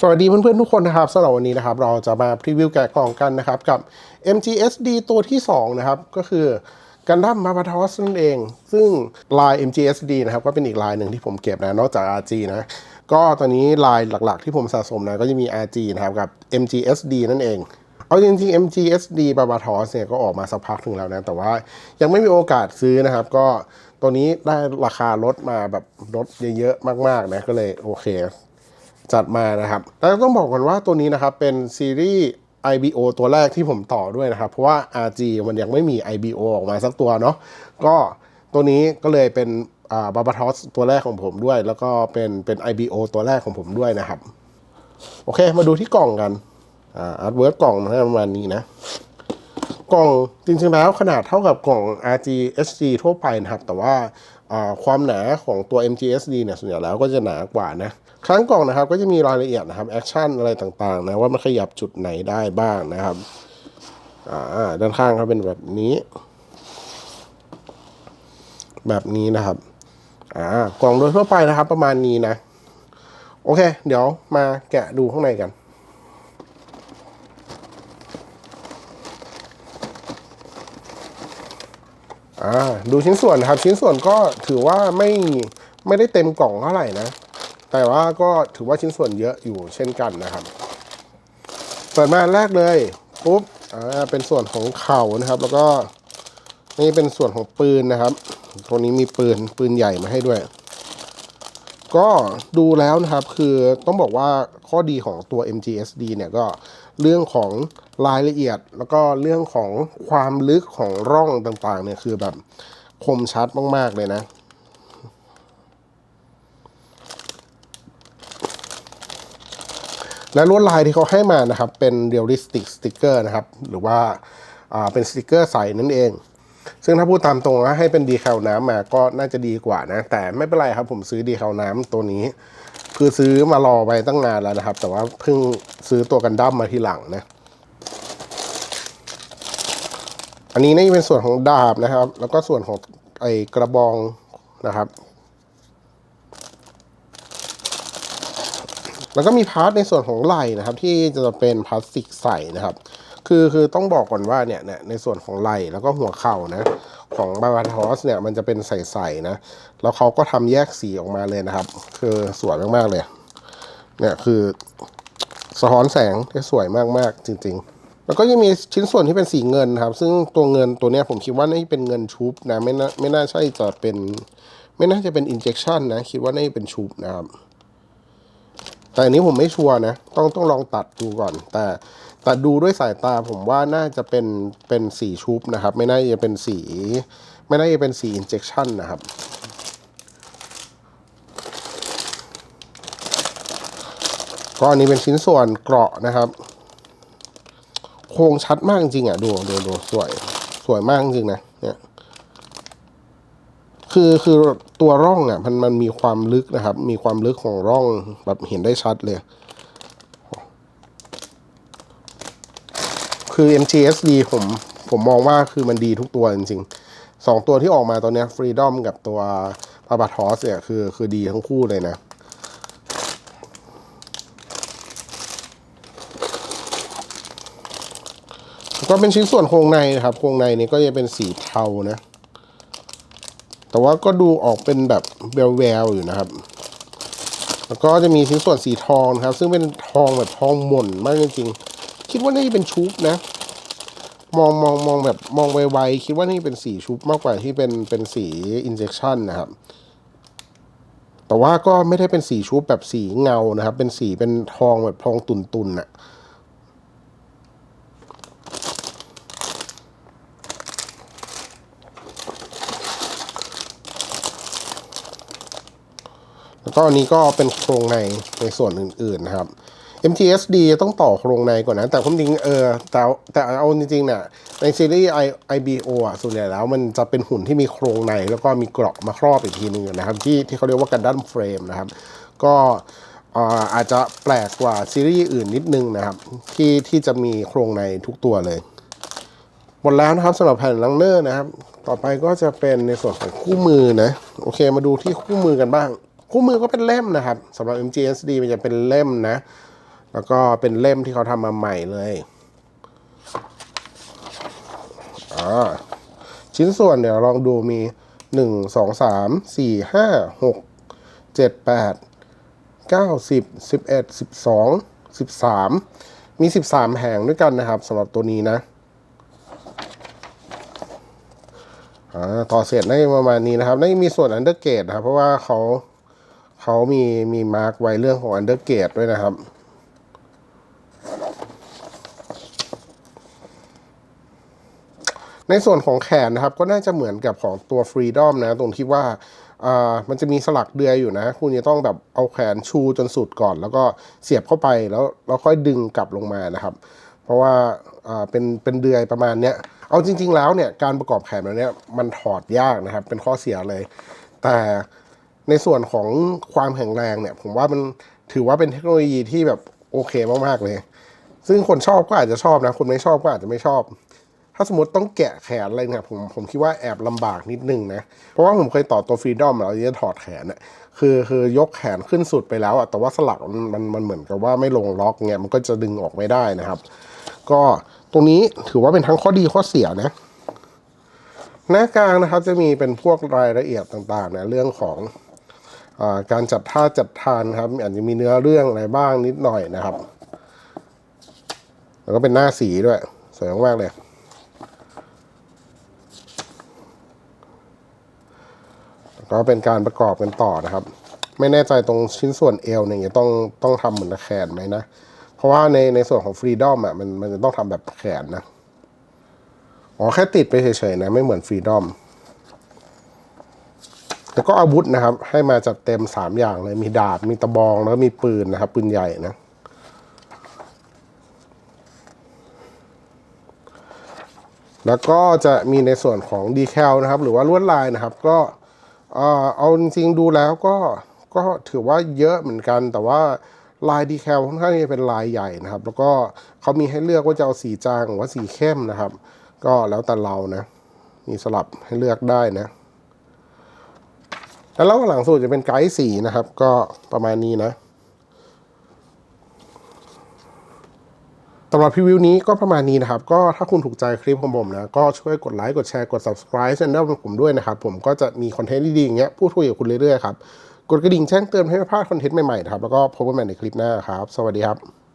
สวัสดีเพื่อนๆ ทุกคนนะครับสำหรับวันนี้นะครับเราจะมาพรีวิวแกะกล่องกันนะครับกับ MGSD ตัวที่ 2 นะครับ ก็คือกันดั้มมาบาทอสนั่นเอง ซึ่งลาย MGSD นะครับก็เป็นอีกลายหนึ่งที่ผมเก็บนะ นอกจาก RG นะ ก็ตอนนี้ลายหลักๆ ที่ผมสะสมนะก็จะมี RG นะครับกับ MGSD นั่นเองเอาจริงๆ MGSD บาบาทอสเนี่ยก็ออกมาสักพักถึงแล้วนะ แต่ว่ายังไม่มีโอกาสซื้อนะครับ ก็ตัวนี้ได้ราคาลดมาแบบลดเยอะๆมากๆนะก็เลยโอเค จัดมานะครับแล้วต้องบอกก่อนว่าตัวนี้นะครับเป็นซีรีส์ IBO ตัวแรกที่ผมต่อด้วยนะครับ เพราะว่า RG มันยังไม่มี IBO ออกมาสักตัวเนาะก็ตัวนี้ก็เลยเป็นบาบาทอสตัวแรกของผมด้วย แล้วก็เป็นเป็น IBO ตัวแรกของผมด้วยนะครับ โอเค มาดูที่กล่องกันอาร์ตเวิร์กล่องนะประมาณนี้นะ กล่องจริงๆแล้วขนาดเท่ากับกล่อง RG SG ทั่วไปนะครับ แต่ว่าอ่าความหนาของตัว MGSD เนี่ยส่วนใหญ่แล้วก็จะหนากว่านะ ครั้งกล่องนะครับ ก็จะมีรายละเอียดนะครับแอคชั่นอะไรต่างๆนะว่ามันขยับจุดไหนได้บ้างนะครับอ่าด้านข้างเขาเป็นแบบนี้ แบบนี้นะครับอ่ากล่องโดยทั่วไปนะครับ ประมาณนี้นะ โอเค เดี๋ยวมาแกะดูข้างในกันอ่าดูชิ้นส่วนนะครับ ชิ้นส่วนก็ถือว่าไม่ไม่ได้เต็มกล่องเท่าไหร่นะ แต่ว่าก็ถือว่าชิ้นส่วนเยอะอยู่เช่นกันนะครับ เปิดมาอันแรกเลยปุ๊บอ่าเป็นส่วนของเข่านะครับ แล้วก็นี่เป็นส่วนของปืนนะครับ ตัวนี้มีปืนปืนใหญ่มาให้ด้วย ก็ดูแล้วนะครับคือต้องบอกว่าข้อดีของตัว MGSD เนี่ยก็เรื่องของรายละเอียด แล้วก็เรื่องของความลึกของร่องต่างๆเนี่ยคือแบบคมชัดมากๆเลยนะ และลวดลายที่เขาให้มานะครับ เป็นเรียลลิสติกสติกเกอร์นะครับ หรือว่าเป็นสติกเกอร์ใสนั่นเอง ซึ่งถ้าพูดตามตรงว่าให้เป็นดีแคลน้ำมาก็น่าจะดีกว่านะ แต่ไม่เป็นไรครับผมซื้อดีแคลน้ำตัวนี้ คือซื้อมารอไปตั้งนานแล้วนะครับ แต่ว่าเพิ่งซื้อตัวกันดั้มมาทีหลังนะอันนี้นี่เป็นส่วนของดาบนะครับ แล้วก็ส่วนของไอกระบองนะครับ แล้วก็มีพาร์ทในส่วนของไหล่นะครับ ที่จะเป็นพลาสติกใสนะครับ คือคือต้องบอกก่อนว่าเนี่ยเนี่ยในส่วนของไหล่แล้วก็หัวเข่านะของบาบาทอสเนี่ยมันจะเป็นใสๆนะแล้วเขาก็ทำแยกสีออกมาเลยนะครับ คือสวยมากๆเลย เนี่ยคือสะท้อนแสงที่สวยมากๆจริง ๆแล้วก็ยังมีชิ้นส่วนที่เป็นสีเงินครับ ซึ่งตัวเงินตัวเนี้ยผมคิดว่าน่าจะเป็นเงินชุบนะไม่น่าไม่น่าใช่จะเป็น ไม่น่าจะเป็นอินเจ t ชันนะ คิดว่าน่าจะเป็นชุบนะครับ แต่อันนี้ผมไม่ชัวร์นะ ต้องต้องลองตัดดูก่อน แต่แต่ดูด้วยสายตาผมว่าน่าจะเป็นเป็นสีชุบนะครับ ไม่น่าจะเป็นสี ไม่น่าจะเป็นสีอินเจ t ชันนะครับก็อันนี้เป็นชิ้นส่วนเกราะนะครับ โครงชัดมากจริงๆอะ ดูดูดูสวย สวยมากจริงๆนะเนี่ย คือคือตัวร่องอะมันมันมีความลึกนะครับ มีความลึกของร่องแบบเห็นได้ชัดเลย คือ MGSD ผมผมมองว่าคือมันดีทุกตัวจริงๆสองตัวที่ออกมาตอนนี้ Freedom กับตัว p a p a t o s เนี่ยคือคือดีทั้งคู่เลยนะ ก็เป็นชิ้นส่วนโครงในนะครับ โครงในนี้ก็จะเป็นสีเทานะ แต่ว่าก็ดูออกเป็นแบบแววๆอยู่นะครับ แล้วก็จะมีชิ้นส่วนสีทองนะครับ ซึ่งเป็นทองแบบทองหม่นมากจริงๆคิดว่านี่าจะเป็นชุบนะ มองมองมองแบบมองไวๆคิดว่านี่เป็นสีชุบมากกว่าที่เป็นเป็นสีอินเจ t ชันนะครับ แต่ว่าก็ไม่ได้เป็นสีชุบแบบสีเงานะครับ เป็นสีเป็นทองแบบทองตุนๆน่ะ ก็อันนี้ก็เป็นโครงในในส่วนอื่นๆนะครับ MTSD ต้องต่อโครงในก่อนนะ แต่ความจริงเออแต่แต่เอาจริงๆเนี่ยในซีรีส์ I IBO อะส่วนใหญ่แล้วมันจะเป็นหุ่นที่มีโครงใน แล้วก็มีเกราะมาครอบอีกทีหนึงนะครับ ที่ที่เขาเรียกว่ากันดั้มเฟรมนะครับ ก็อาจจะแปลกกว่าซีรีส์อื่นนิดนึงนะครับ ที่ที่จะมีโครงในทุกตัวเลย หมดแล้วนะครับสำหรับแผ่นลังเนอร์นะครับ ต่อไปก็จะเป็นในส่วนของคู่มือนะ โอเคมาดูที่คู่มือกันบ้าง คู่มือก็เป็นเล่มนะครับสำหรับ MGSD มันจะเป็นเล่มนะ แล้วก็เป็นเล่มที่เขาทำมาใหม่เลยอ่าชิ้นส่วนเดี๋ยวลองดูมีหนึ่งสองสามสี่ห้าหกเจ็ดแปดเก้าสิบสิบเอ็ดสิบสองสิบสามมีสิบสามแห่งด้วยกันนะครับสำหรับตัวนี้นะอ่าต่อเสร็จได้ประมาณนี้นะครับได้มีส่วนอันเดอร์เกตนะครับ เพราะว่าเขา เขามีมีมาร์กไว้เรื่องของอันเดอร์เกตด้วยนะครับ ในส่วนของแขนนะครับก็น่าจะเหมือนกับของตัว Freedom นะ ตรงที่ว่าามันจะมีสลักเดือยอยู่นะ คุณจะต้องแบบเอาแขนชูจนสุดก่อน แล้วก็เสียบเข้าไปแล้วแล้วค่อยดึงกลับลงมานะครับ เพราะว่าอ่าเป็นเป็นเดือยประมาณเนี้ยเอาจริง ๆ แล้วเนี่ยการประกอบแขนแบบเนี้ยมันถอดยากนะครับ เป็นข้อเสียเลย แต่ ในส่วนของความแข็งแรงเนี่ย ผมว่ามันถือว่าเป็นเทคโนโลยีที่แบบโอเคมากๆเลย ซึ่งคนชอบก็อาจจะชอบนะ คนไม่ชอบก็อาจจะไม่ชอบ ถ้าสมมติต้องแกะแขนอะไรเนี่ยผมผมคิดว่าแอบลำบากนิดนึงนะ เพราะว่าผมเคยต่อตัวฟรีดอมแล้วจะถอดแขนเนี่ยคือคือยกแขนขึ้นสุดไปแล้วอะแต่ว่าสลักมันมันมันเหมือนกับว่าไม่ลงล็อกเนี่ยมันก็จะดึงออกไม่ได้นะครับ ก็ตรงนี้ถือว่าเป็นทั้งข้อดีข้อเสียนะหน้ากลางนะครับจะมีเป็นพวกรายละเอียดต่างๆนะเรื่องของ การจัดท่าจัดทานครับอาจจะมีเนื้อเรื่องอะไรบ้างนิดหน่อยนะครับ แล้วก็เป็นหน้าสีด้วย สวยมากๆเลยก็เป็นการประกอบกันต่อนะครับ ไม่แน่ใจตรงชิ้นส่วนเอวเนี่ยต้องต้องทำเหมือนแขนไหมนะ เพราะว่าในในส่วนของฟรีดอมอะมันมันจะต้องทำแบบแขนนะอ๋อแค่ติดไปเฉยๆนะ ไม่เหมือนฟรีดอม แล้วก็อาวุธนะครับ ให้มาจัดเต็มสามอย่างเลย มีดาบ มีตะบอง แล้วมีปืนนะครับ ปืนใหญ่นะ แล้วก็จะมีในส่วนของดีแคลนะครับ หรือว่าลวดลายนะครับ ก็เออเอาจริงๆดูแล้วก็ก็ถือว่าเยอะเหมือนกัน แต่ว่าลายดีแคลค่อนข้างจะเป็นลายใหญ่นะครับ แล้วก็เขามีให้เลือกว่าจะเอาสีจางหรือว่าสีเข้มนะครับ ก็แล้วแต่เรานะ มีสลับให้เลือกได้นะ แล้วหลังสุดจะเป็นไกด์สีนะครับ ก็ประมาณนี้นะสำหรับพรีวิวนี้ก็ประมาณนี้นะครับ ก็ถ้าคุณถูกใจคลิปของผมนะ ก็ช่วยกดไลค์กดแชร์กด subscribe ช่องของผมด้วยนะครับ ผมก็จะมีคอนเทนต์ดีๆอย่างเงี้ยพูดคุยกับคุณเรื่อยๆครับ กดกระดิ่งแจ้งเตือนให้ไม่พลาดคอนเทนต์ใหม่ๆนะครับ แล้วก็พบกันใหม่ในคลิปหน้าครับ สวัสดีครับ